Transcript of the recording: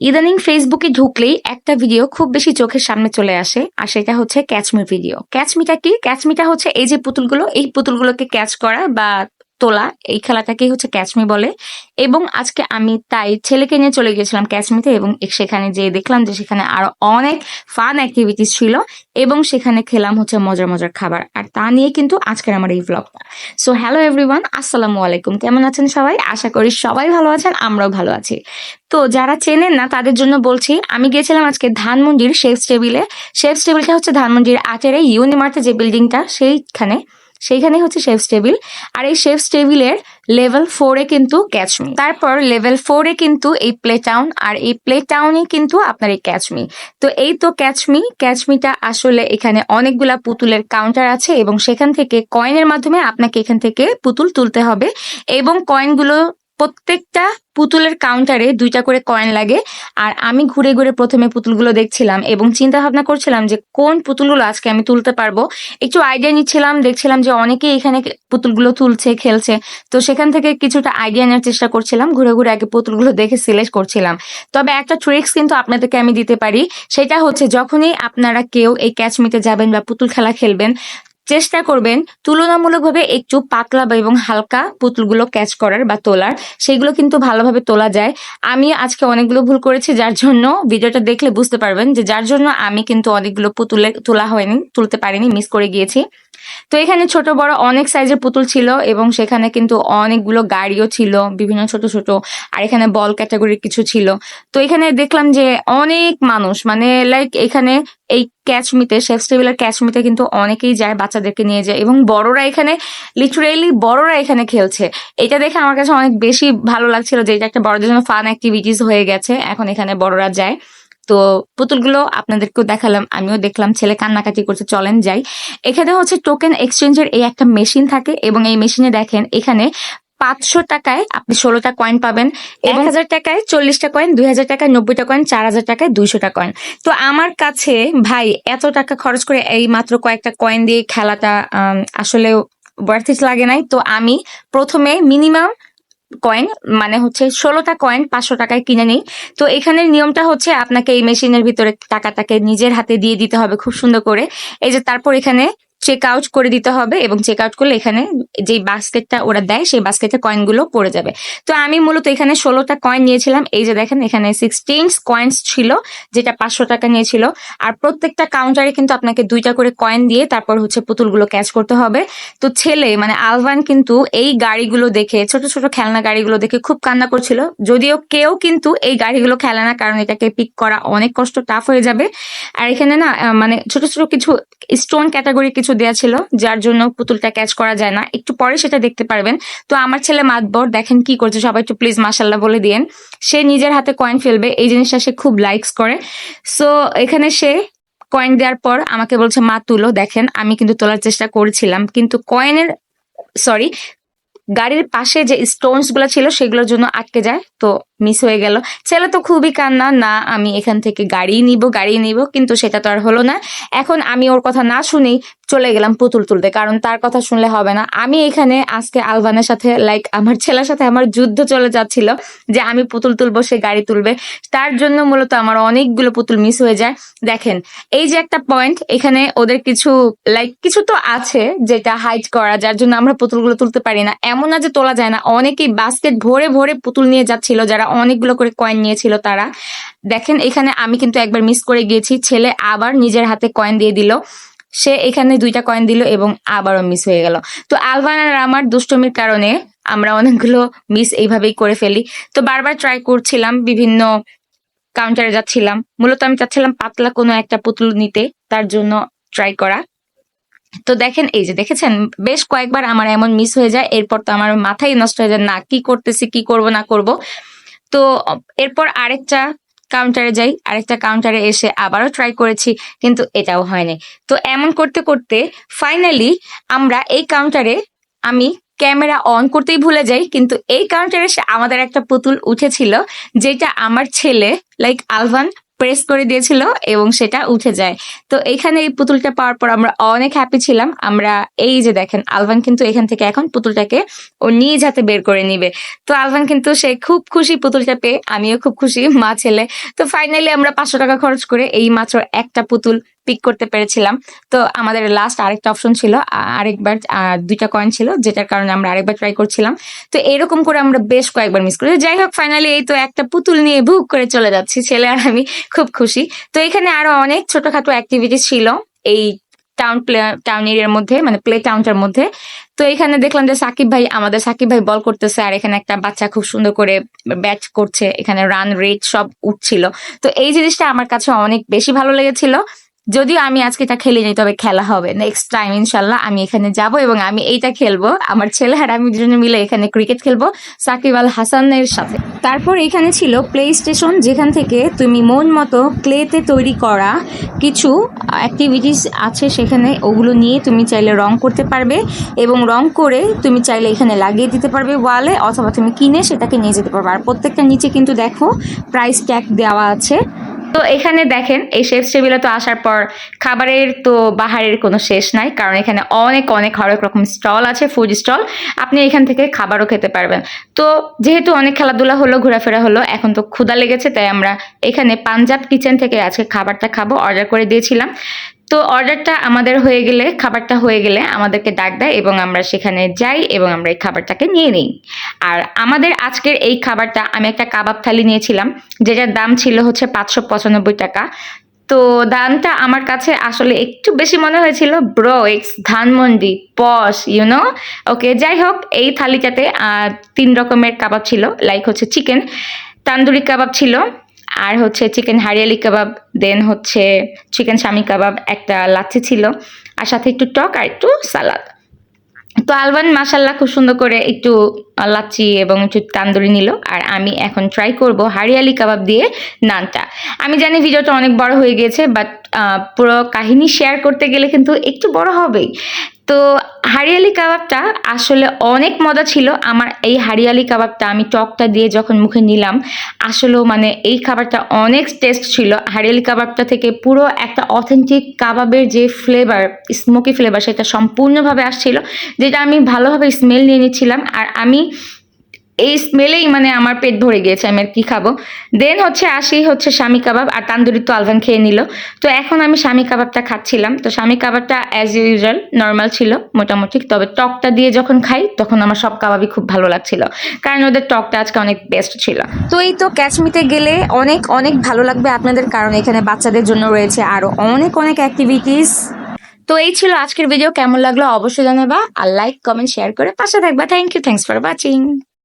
ইদানিং ফেসবুকে ঢুকলেই একটা ভিডিও খুব বেশি চোখের সামনে চলে আসে, আর সেটা হচ্ছে ক্যাচমি ভিডিও। ক্যাচমিটা কি? ক্যাচমিটা হচ্ছে এই যে পুতুলগুলো, এই পুতুলগুলোকে ক্যাচ করা বা তোলা, এই খেলাটাকেই হচ্ছে ক্যাচমি বলে। এবং আজকে আমি তাই ছেলেকে নিয়ে চলে গিয়েছিলাম ক্যাচমিতে এবং সেখানে যেয়ে দেখলাম যে সেখানে আরও অনেক ফান অ্যাক্টিভিটিস ছিল এবং সেখানে খেলাম হচ্ছে মজার মজার খাবার। আর তা নিয়ে কিন্তু আজকের আমার এই ব্লগটা সো হ্যালো এভরিওয়ান আসসালামু আলাইকুম। কেমন আছেন সবাই? আশা করি সবাই ভালো আছেন, আমরাও ভালো আছি। তো, যারা চেনেন না, তাদের জন্য বলছি, আমি গিয়েছিলাম আজকে ধানমন্ডির শেফস টেবিলে। শেফস টেবিলটা হচ্ছে ধানমন্ডির আটেরে ইউনিমার্টে যে বিল্ডিংটা সেইখানে। সেইখানে হচ্ছে শেফস টেবিল। আর এই শেফস টেবিলের লেভেল ফোরে কিন্তু ক্যাচমি। তারপর লেভেল ফোরে কিন্তু এই প্লে টাউন আর এই প্লে টাউনে কিন্তু আপনার এই ক্যাচমি। তো এই তো ক্যাচমি। ক্যাচমিটা আসলে এখানে অনেকগুলা পুতুলের কাউন্টার আছে এবং সেখান থেকে কয়েনের মাধ্যমে আপনাকে এখান থেকে পুতুল তুলতে হবে। এবং কয়েনগুলো প্রত্যেকটা পুতুলের কাউন্টারে দুইটা করে কয়েন লাগে। আর আমি ঘুরে ঘুরে প্রথমে পুতুলগুলো দেখছিলাম এবং চিন্তা ভাবনা করছিলাম যে কোন পুতুলগুলো আজকে আমি তুলতে পারব। একটু আইডিয়া নিচ্ছিলাম, দেখছিলাম যে অনেকেই এখানে পুতুলগুলো তুলছে, খেলছে। তো সেখান থেকে কিছুটা আইডিয়া নেওয়ার চেষ্টা করছিলাম, ঘুরে ঘুরে আগে পুতুলগুলো দেখে সিলেক্ট করছিলাম। তবে একটা ট্রিক্স কিন্তু আপনাদেরকে আমি দিতে পারি। সেটা হচ্ছে যখনই আপনারা কেউ এই ক্যাচমিতে যাবেন বা পুতুল খেলা খেলবেন চেষ্টা করবেন তুলনামূলকভাবে একটু পাতলা এবং হালকা পুতুলগুলো ক্যাচ করার বা তোলার। সেগুলো কিন্তু ভালোভাবে তোলা যায়। আমি আজকে অনেকগুলো ভুল করেছি, যার জন্য ভিডিওটা দেখলে বুঝতে পারবেন যে যার জন্য আমি কিন্তু অনেকগুলো পুতুলে তোলা হয়নি, তুলতে পারিনি মিস করে গিয়েছি। তো এখানে ছোট বড় অনেক সাইজের পুতুল ছিল এবং সেখানে কিন্তু অনেকগুলো গাড়িও ছিল, বিভিন্ন ছোট ছোট, আর এখানে বল ক্যাটাগরির কিছু ছিল। তো এখানে দেখলাম যে অনেক মানুষ মানে লাইক এখানে এই ক্যাচমিতে শেফ টেবিলের ক্যাচমিতে কিন্তু অনেকেই যায় বাচ্চাদেরকে নিয়ে যায় এবং বড়রা এখানে লিটারেলি বড়রা এখানে খেলছে। এটা দেখে আমার কাছে অনেক বেশি ভালো লাগছিল যে এটা একটা বড়দের জন্য ফান অ্যাক্টিভিটিস হয়ে গেছে, এখন এখানে বড়রা যায়। তো পুতুলগুলো আপনাদেরকেও দেখালাম, আমিও দেখলাম, ছেলে কান্নাকাটি করছে, চলেন যাই। এখানে হচ্ছে টোকেন এক্সচেঞ্জের এই একটা মেশিন থাকে এবং এই মেশিনে দেখেন, এখানে পাঁচশো টাকায় আপনি ষোলোটা কয়েন পাবেন এক হাজার টাকায় চল্লিশটা কয়েন দুই হাজার টাকায় নব্বইটা কয়েন চার হাজার টাকায় দুইশোটা কয়েন তো আমার কাছে, ভাই, এত টাকা খরচ করে এই মাত্র কয়েকটা কয়েন দিয়ে খেলাটা আসলে ওয়ার্থিস লাগে নাই। তো আমি প্রথমে মিনিমাম কয়েন মানে হচ্ছে ষোলোটা কয়েন পাঁচশো টাকায় কিনে নিই। তো এখানে নিয়মটা হচ্ছে আপনাকে এই মেশিনের ভিতরে টাকাটাকে নিজের হাতে দিয়ে দিতে হবে খুব সুন্দর করে। এই যে তারপর এখানে চেক আউট করে দিতে হবে এবং চেক আউট করলে এখানে যে বাস্কেটটা ওরা দেয়, সেই বাস্কেটে কয়েনগুলো পড়ে যাবে। তো আমি মূলত এখানে ষোলোটা কয়েন নিয়েছিলাম। এই যে দেখেন, এখানে সিক্সটিন কয়েন্স ছিল, যেটা পাঁচশো টাকা নিয়েছিল। আর প্রত্যেকটা কাউন্টারে কিন্তু আপনাকে দুইটা করে কয়েন দিয়ে তারপর হচ্ছে পুতুলগুলো ক্যাচ করতে হবে। তো ছেলে মানে আলভান কিন্তু এই গাড়িগুলো দেখে, ছোট ছোট খেলনা গাড়িগুলো দেখে খুব কান্না করছিল। যদিও কেউ কিন্তু এই গাড়িগুলো খেলে না, কারণ এটাকে পিক করা অনেক কষ্ট টাফ হয়ে যাবে। আর এখানে না মানে ছোট ছোট কিছু স্টোন ক্যাটাগরি কিছু দেওয়া ছিল, যার জন্য পুতুলটা ক্যাচ করা যায় না। একটু পরে সেটা দেখতে পারবেন। তো আমার ছেলে মাতবর, দেখেন কি করছে, সবাই একটু প্লিজ মাসাল্লাহ বলে দিয়েন। সে নিজের হাতে কয়েন ফেলবে, এই জিনিসটা সে খুব লাইকস করে। সো এখানে সে কয়েন দেওয়ার পর আমাকে বলছে, মা, তুলো, দেখেন, আমি কিন্তু তোলার চেষ্টা করেছিলাম। কিন্তু কয়েনের সরি গাড়ির পাশে যে স্টোনসগুলো ছিল, সেগুলোর জন্য আটকে যায়, তো মিস হয়ে গেল। ছেলে তো খুবই কান্না, না, আমি এখান থেকে গাড়ি নিব গাড়ি নিব। কিন্তু সেটা তো আর হলো না। এখন আমি ওর কথা না শুনেই চলে গেলাম পুতুল তুলতে, কারণ তার কথা শুনলে হবে না। আমি এখানে আজকে আলবানের সাথে লাইক আমার ছেলের সাথে আমার যুদ্ধ চলে যাচ্ছিল যে আমি পুতুল তুলবো, সে গাড়ি তুলবে। তার জন্য মূলত আমার অনেকগুলো পুতুল মিস হয়ে যায়। দেখেন, এই যে একটা পয়েন্ট এখানে ওদের কিছু লাইক কিছু তো আছে যেটা হাইট করা, যার জন্য আমরা পুতুলগুলো তুলতে পারি না। এমন না যে তোলা যায় না, অনেকেই বাস্কেট ভরে ভরে পুতুল নিয়ে যাচ্ছিল, যারা অনেকগুলো করে কয়েন নিয়েছিল তারা। দেখেন, এখানে আমি কিন্তু একবার মিস করে গিয়েছি, ছেলে আবার নিজের হাতে কয়েন দিয়ে দিল। সে এখানে দুইটা কয়েন দিল এবং আবারও মিস হয়ে গেল। তো আলভান আর আমার দুষ্টমির কারণে আমরা অনেকগুলো মিস এইভাবেই করে ফেলি। তো বারবার ট্রাই করছিলাম, বিভিন্ন কাউন্টারে যাচ্ছিলাম। মূলত আমি চাচ্ছিলাম পাতলা কোনো একটা পুতুল নিতে, তার জন্য ট্রাই করা। তো দেখেন, এই যে দেখেছেন, বেশ কয়েকবার আমার এমন মিস হয়ে যায়, এরপর তো আমার মাথায় নষ্ট হয়ে যায়, না কি করতেছি, কি করব, না করব। তো এরপর আরেকটা কাউন্টারে যাই, আরেকটা কাউন্টারে এসে আবারও ট্রাই করেছি, কিন্তু এটাও হয়নি। তো এমন করতে করতে ফাইনালি আমরা এই কাউন্টারে আমি ক্যামেরা অন করতেই ভুলে যাই, কিন্তু এই কাউন্টারে আমাদের একটা পুতুল উঠেছিল, যেটা আমার ছেলে লাইক আলভান প্রেস করে দিয়েছিল এবং সেটা উঠে যায়। তো এখানে এই পুতুলটা পাওয়ার পর আমরা অনেক হ্যাপি ছিলাম। আমরা এই যে দেখেন, আলভান কিন্তু এখান থেকে এখন পুতুলটাকে ও নিজ হাতে বের করে নিবে। তো আলভান কিন্তু সে খুব খুশি পুতুলটা পেয়ে, আমিও খুব খুশি, মা ছেলে। তো ফাইনালি আমরা পাঁচশো টাকা খরচ করে এই মাত্র একটা পুতুল পিক করতে পেরেছিলাম। তো আমাদের লাস্ট আরেকটা অপশন ছিল, আরেকবার দুইটা কয়েন ছিল, যেটার কারণে আমরা আরেকবার ট্রাই করছিলাম। তো এরকম করে আমরা বেশ কয়েকবার মিস করি। যাই হোক ফাইনালি এই তো একটা পুতুল নিয়ে বুক করে চলে যাচ্ছি, ছেলে আর আমি খুব খুশি। তো এখানে আরও অনেক ছোটখাটো অ্যাক্টিভিটি ছিল এই টাউন প্লে টাউন এরিয়ার মধ্যে মানে প্লে টাউনটার মধ্যে। তো এখানে দেখলাম যে সাকিব ভাই, আমাদের সাকিব ভাই বল করতেছে, আর এখানে একটা বাচ্চা খুব সুন্দর করে ব্যাট করছে। এখানে রান রেট সব উঠছিল। তো এই জিনিসটা আমার কাছে অনেক বেশি ভালো লেগেছিল। যদিও আমি আজকে এটা খেলিনি তবে খেলা হবে। নেক্সট টাইম ইনশাল্লাহ আমি এখানে যাব এবং আমি এইটা খেলব। আমার ছেলে আর আমি দুজনে মিলে এখানে ক্রিকেট খেলব, সাকিব আল হাসানের সাথে। তারপর এখানে ছিল প্লে স্টেশন যেখান থেকে তুমি মন মতো ক্লেতে তৈরি করা কিছু অ্যাক্টিভিটিস আছে সেখানে। ওগুলো নিয়ে তুমি চাইলে রং করতে পারবে এবং রং করে তুমি চাইলে এখানে লাগিয়ে দিতে পারবে ওয়ালে অথবা তুমি কিনে সেটাকে নিয়ে যেতে পারবে। আর প্রত্যেকটা নিচে কিন্তু দেখো প্রাইস ট্যাগ দেওয়া আছে। তো এখানে দেখেন, এই শেফ টেবিলে তো আসার পর খাবারের তো বাহারের কোনো শেষ নাই, কারণ এখানে অনেক অনেক হরেক রকম স্টল আছে ফুড স্টল আপনি এখান থেকে খাবারও খেতে পারবেন। তো যেহেতু অনেক খেলাধুলা হলো, ঘোরাফেরা হলো, এখন তো ক্ষুদা লেগেছে, তাই আমরা এখানে পাঞ্জাব কিচেন থেকে আজকে খাবারটা খাব অর্ডার করে দিয়েছিলাম। তো অর্ডারটা আমাদের হয়ে গেলে, খাবারটা হয়ে গেলে আমাদেরকে ডাক দেয় এবং আমরা সেখানে যাই এবং আমরা এই খাবারটাকে নিয়ে নিই। আর আমাদের আজকের এই খাবারটা আমি একটা কাবাব থালি নিয়েছিলাম, যেটার দাম ছিল হচ্ছে পাঁচশো পঁচানব্বই টাকা। তো দামটা আমার কাছে আসলে একটু বেশি মনে হয়েছিল, bro, ex, Dhanmondi, posh you know okay যাই হোক, এই থালিটাতে তিন রকমের কাবাব ছিল লাইক হচ্ছে চিকেন, তান্দুরি কাবাব ছিল আর হচ্ছে চিকেন হারিয়ালি কাবাব দেন হচ্ছে চিকেন স্বামী কাবাব একটা লাচ্ছি ছিল। আর সাথে একটু টক আর একটু সালাদ। তো আলবান মাসাল্লাহ খুব সুন্দর করে একটু লাচ্ছি এবং একটু তান্দুরি নিল। আর আমি এখন ট্রাই করব হারিয়ালি কাবাব দিয়ে নানটা। আমি জানি ভিডিওটা অনেক বড় হয়ে গিয়েছে বাট পুরো কাহিনী শেয়ার করতে গেলে কিন্তু একটু বড় হবেই। তো হারিয়ালি কাবাবটা আসলে অনেক মজা ছিল। আমার এই হারিয়ালি কাবাবটা আমি টকটা দিয়ে যখন মুখে নিলাম, আসলেও মানে এই খাবারটা অনেক টেস্ট ছিল। হারিয়ালি কাবাবটা থেকে পুরো একটা অথেন্টিক কাবাবের যে ফ্লেভার স্মোকি ফ্লেভার সেটা সম্পূর্ণভাবে আসছিল, যেটা আমি ভালোভাবে স্মেল নিয়ে নিচ্ছিলাম। আর আমি এই স্মেলেই মানে আমার পেট ভরে গিয়েছে, আমি আর কি খাব? দেন হচ্ছে আসি হচ্ছে স্বামী কাবাব আর তান্দুরি তো আলভান খেয়ে নিল। তো এখন আমি স্বামী কাবাবটা খাচ্ছিলাম। তো স্বামী কাবাবটা অ্যাজ ইউজুয়াল নর্মাল ছিল, মোটামুটি। তবে টকটা দিয়ে যখন খাই, তখন আমার সব কাবাবই খুব ভালো লাগছিল। কারণ ওদের টকটা আজকে অনেক বেস্ট ছিল। তো এই তো ক্যাচমিতে গেলে অনেক অনেক ভালো লাগবে আপনাদের, কারণ এখানে বাচ্চাদের জন্য রয়েছে আরও অনেক অনেক অ্যাক্টিভিটিস তো এই ছিল আজকের ভিডিও কেমন লাগল অবশ্যই জানাবা। আর লাইক কমেন্ট শেয়ার করে পাশে থাকবা। Thank you thanks for watching